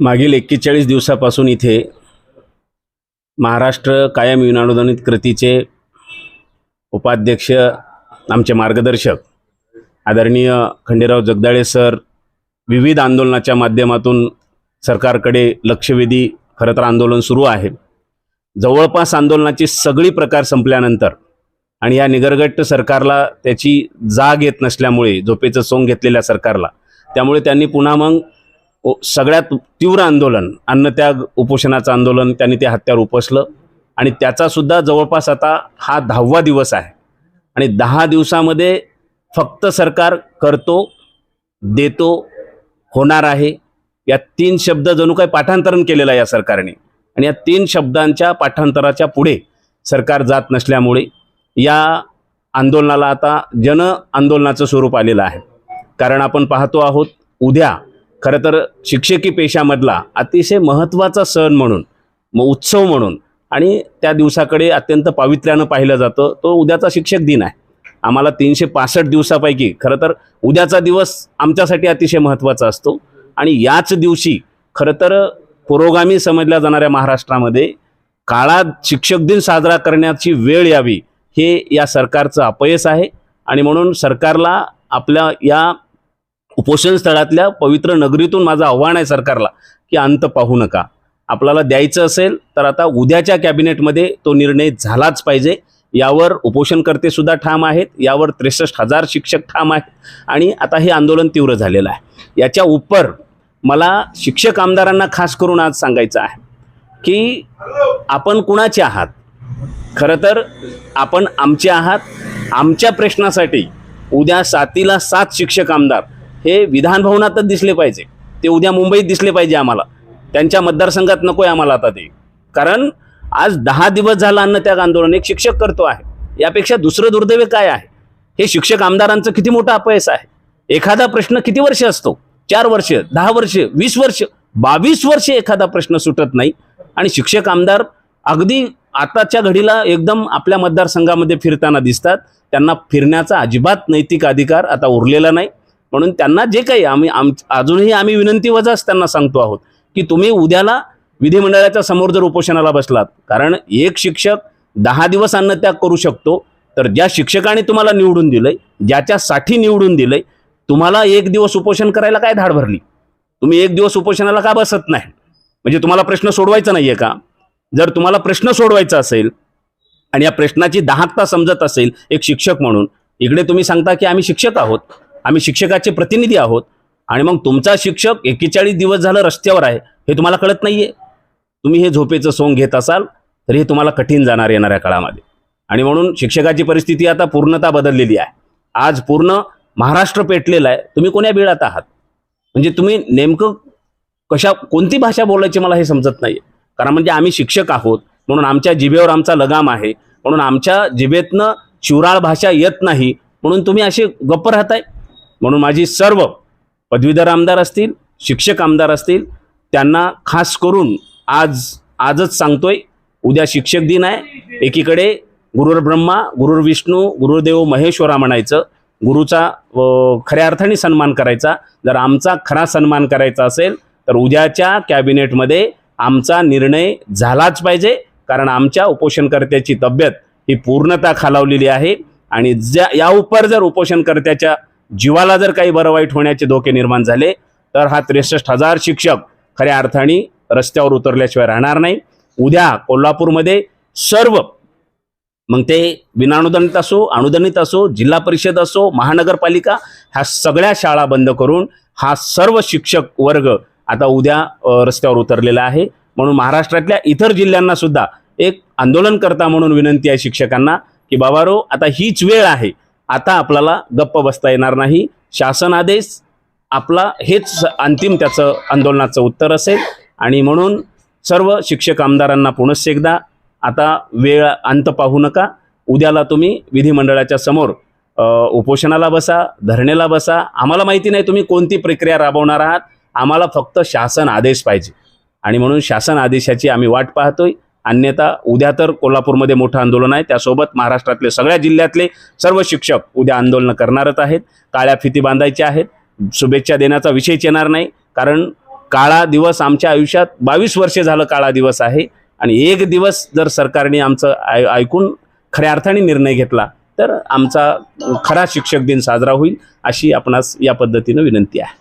मागील एक्केचाळीस दिवसापासून इथे महाराष्ट्र कायम विनानुदानित कृतीचे उपाध्यक्ष आमचे मार्गदर्शक आदरणीय खंडेराव जगदाळे सर विविध आंदोलनाच्या माध्यमातून सरकारकडे लक्षवेधी खरं तर आंदोलन सुरू आहे. जवळपास आंदोलनाची सगळी प्रकार संपल्यानंतर आणि या निगरगट्ट सरकारला त्याची जाग येत नसल्यामुळे झोपेचं सोंग घेतलेल्या सरकारला त्यामुळे त्यांनी पुन्हा मग सगळ्यात तीव्र आंदोलन अन्नत्याग उपोषणाचं आंदोलन त्यांनी ते हत्यार उपसलं. आणि त्याचासुद्धा जवळपास आता हा दहावा दिवस आहे. आणि दहा दिवसामध्ये फक्त सरकार करतो देतो होणार आहे. या तीन शब्द जणू काही पाठांतरण केलेलं आहे या सरकारने. आणि या तीन शब्दांच्या पाठांतराच्या पुढे सरकार जात नसल्यामुळे या आंदोलनाला आता जन आंदोलनाचं स्वरूप आलेलं आहे. कारण आपण पाहतो आहोत उद्या खरं तर शिक्षकी पेशामधला अतिशय महत्त्वाचा सण म्हणून मग उत्सव म्हणून आणि त्या दिवसाकडे अत्यंत पावित्र्यानं पाहिलं जातं. तो उद्याचा शिक्षक दिन आहे. आम्हाला तीनशे पासष्ट दिवसापैकी खरं तर उद्याचा दिवस आमच्यासाठी अतिशय महत्त्वाचा असतो. आणि याच दिवशी खरं तर पुरोगामी समजल्या जाणाऱ्या महाराष्ट्रामध्ये काळात शिक्षक दिन साजरा करण्याची वेळ यावी हे या सरकारचं अपयश आहे. आणि म्हणून सरकारला आपल्या या उपोषण स्थळातल्या पवित्र नगरीतून माझं आव्हान आहे सरकारला की अंत पाहू नका. आपल्याला द्यायचं असेल तर आता उद्याच्या कॅबिनेटमध्ये तो निर्णय झालाच पाहिजे. यावर उपोषणकर्ते सुद्धा ठाम आहेत यावर त्रेसष्ट हजार शिक्षक ठाम आहेत आणि आता हे आंदोलन तीव्र झालेलं आहे. याच्या उपर मला शिक्षक आमदारांना खास करून आज सांगायचं आहे की आपण कुणाचे आहात? खरं तर आपण आमचे आहात. आमच्या प्रश्नासाठी उद्या सातीला सात शिक्षक आमदार हे विधान भवनातच दिसले पाहिजे. ते उद्या मुंबईत दिसले पाहिजे आम्हाला. त्यांच्या मतदारसंघात नको आहे आम्हाला आता ते. कारण आज दहा दिवस झाला अन्नत्याग आंदोलन. एक शिक्षक करतो आहे. यापेक्षा दुसरं दुर्दैव काय आहे? हे शिक्षक आमदारांचं किती मोठं अपयश आहे? एखादा प्रश्न किती वर्ष असतो? चार वर्ष दहा वर्ष वीस वर्ष बावीस वर्ष एखादा प्रश्न सुटत नाही. आणि शिक्षक आमदार अगदी आताच्या घडीला एकदम आपल्या मतदारसंघामध्ये फिरताना दिसतात. त्यांना फिरण्याचा अजिबात नैतिक अधिकार आता उरलेला नाही. म्हणून त्यांना जे काही आम्ही आम अजूनही आम्ही विनंती वजाच त्यांना सांगतो आहोत की तुम्ही उद्याला विधिमंडळाच्या समोर जर उपोषणाला बसलात कारण एक शिक्षक दहा दिवस अन्नत्याग करू शकतो तर ज्या शिक्षकाने तुम्हाला निवडून दिलंय ज्याच्यासाठी निवडून दिलंय तुम्हाला एक दिवस उपोषण करायला काय धाड भरली? तुम्ही एक दिवस उपोषणाला का बसत नाही? म्हणजे तुम्हाला प्रश्न सोडवायचा नाहीये का? जर तुम्हाला प्रश्न सोडवायचा असेल आणि या प्रश्नाची दाहकता समजत असेल एक शिक्षक म्हणून इकडे तुम्ही सांगता की आम्ही शिक्षक आहोत आम्ही शिक्षकाचे प्रतिनिधी आहोत आणि मग तुमचा शिक्षक एकेचाळीस दिवस झालं रस्त्यावर आहे हे तुम्हाला कळत नाही आहे तुम्ही हे झोपेचं सोंग घेत असाल तर हे तुम्हाला कठीण जाणार येणाऱ्या काळामध्ये. आणि म्हणून शिक्षकाची परिस्थिती आता पूर्णता बदललेली आहे. आज पूर्ण महाराष्ट्र पेटलेला आहे. तुम्ही कोण्या बिळात आहात? म्हणजे तुम्ही नेमकं कशा कोणती भाषा बोलायची मला हे समजत नाही कारण म्हणजे आम्ही शिक्षक आहोत म्हणून आमच्या जिभेवर आमचा लगाम आहे म्हणून आमच्या जिभेतनं शिवराळ भाषा येत नाही म्हणून तुम्ही असे गप्प राहताय? म्हणून माझी सर्व पदवीधर आमदार असतील शिक्षक आमदार असतील त्यांना खास करून आज आजच सांगतोय उद्या शिक्षक दिन आहे. एकीकडे गुरुर ब्रह्मा गुरुर विष्णू गुरुदेव महेश्वरा म्हणायचं गुरुचा खऱ्या अर्थाने सन्मान करायचा. जर आमचा खरा सन्मान करायचा असेल तर उद्याच्या कॅबिनेटमध्ये आमचा निर्णय झालाच पाहिजे. कारण आमच्या उपोषणकर्त्याची तब्येत ही पूर्णतः खालावलेली आहे. आणि ज्या या उपर जर उपोषणकर्त्याच्या जीवाला जर काही बरं वाईट होण्याचे धोके निर्माण झाले तर हा त्रेसष्ट हजार शिक्षक खऱ्या अर्थाने रस्त्यावर उतरल्याशिवाय राहणार नाही. उद्या कोल्हापूरमध्ये सर्व मग ते विनानुदानित असो अनुदानित असो जिल्हा परिषद असो महानगरपालिका ह्या सगळ्या शाळा बंद करून हा सर्व शिक्षक वर्ग आता उद्या रस्त्यावर उतरलेला आहे. म्हणून महाराष्ट्रातल्या इतर जिल्ह्यांना सुद्धा एक आंदोलनकर्ता म्हणून विनंती आहे शिक्षकांना की बाबारो आता हीच वेळ आहे. आता आपल्याला गप्प बसता येणार नाही. शासन आदेश आपला हेच अंतिम त्याचं आंदोलनाचं उत्तर असेल. आणि म्हणून सर्व शिक्षक आमदारांना पुनश्च एकदा आता वेळ अंत पाहू नका. उद्याला तुम्ही विधिमंडळाच्या समोर उपोषणाला बसा धरणेला बसा. आम्हाला माहिती नाही तुम्ही कोणती प्रक्रिया राबवणार आहात. आम्हाला फक्त शासन आदेश पाहिजे. आणि म्हणून शासन आदेशाची आम्ही वाट पाहतोय. अन्यथा उद्या तर कोल्हापूरमध्ये मोठं आंदोलन आहे. त्यासोबत महाराष्ट्रातले सगळ्या जिल्ह्यातले सर्व शिक्षक उद्या आंदोलनं करणारच आहेत. काळ्या फिती बांधायच्या आहेत. शुभेच्छा देण्याचा विषयच येणार नाही. कारण काळा दिवस आमच्या आयुष्यात बावीस वर्षे झालं काळा दिवस आहे. आणि एक दिवस जर सरकारने आमचं ऐ ऐकून खऱ्या अर्थाने निर्णय घेतला तर आमचा खरा शिक्षक दिन साजरा होईल अशी आपणास या पद्धतीनं विनंती आहे.